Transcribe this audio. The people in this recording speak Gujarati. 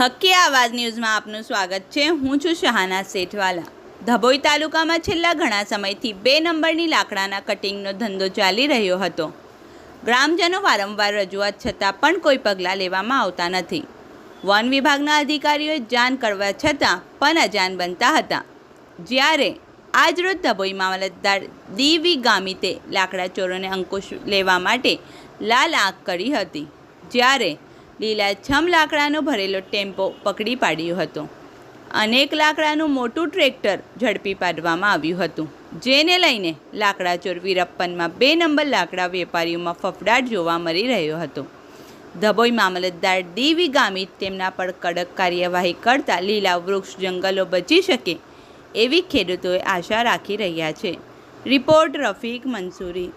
હક્કી આવાજ ન્યૂઝમાં આપનું સ્વાગત છે. હું છું શહાના શેઠવાલા. ધભોઈ તાલુકામાં છેલ્લા ઘણા સમયથી બે નંબરની લાકડાના કટિંગનો ધંધો ચાલી રહ્યો હતો. ગ્રામજનો વારંવાર રજૂઆત છતાં પણ કોઈ પગલાં લેવામાં આવતા નથી. વન વિભાગના અધિકારીઓએ જાણ કરવા છતાં પણ અજાણ બનતા હતા. જ્યારે આજરોજ ધભોઈ મામલતદાર દીવી ગામિતે લાકડા ચોરોને અંકુશ લેવા માટે લાલ આંખ કરી હતી. જ્યારે લીલાછમ લાકડાનો ભરેલો ટેમ્પો પકડી પાડ્યો હતો. અનેક લાકડાનું મોટું ટ્રેક્ટર ઝડપી પાડવામાં આવ્યું હતું, જેને લઈને લાકડા ચોર વીરપ્પનમાં બે નંબર લાકડા વેપારીઓમાં ફફડાટ જોવા મળી રહ્યો હતો. ધભોઈ મામલતદાર ડીવી ગામિત તેમના પર કડક કાર્યવાહી કરતા લીલા વૃક્ષ જંગલો બચી શકે એવી ખેડૂતોએ આશા રાખી રહ્યા છે. રિપોર્ટ રફીક મંસૂરી.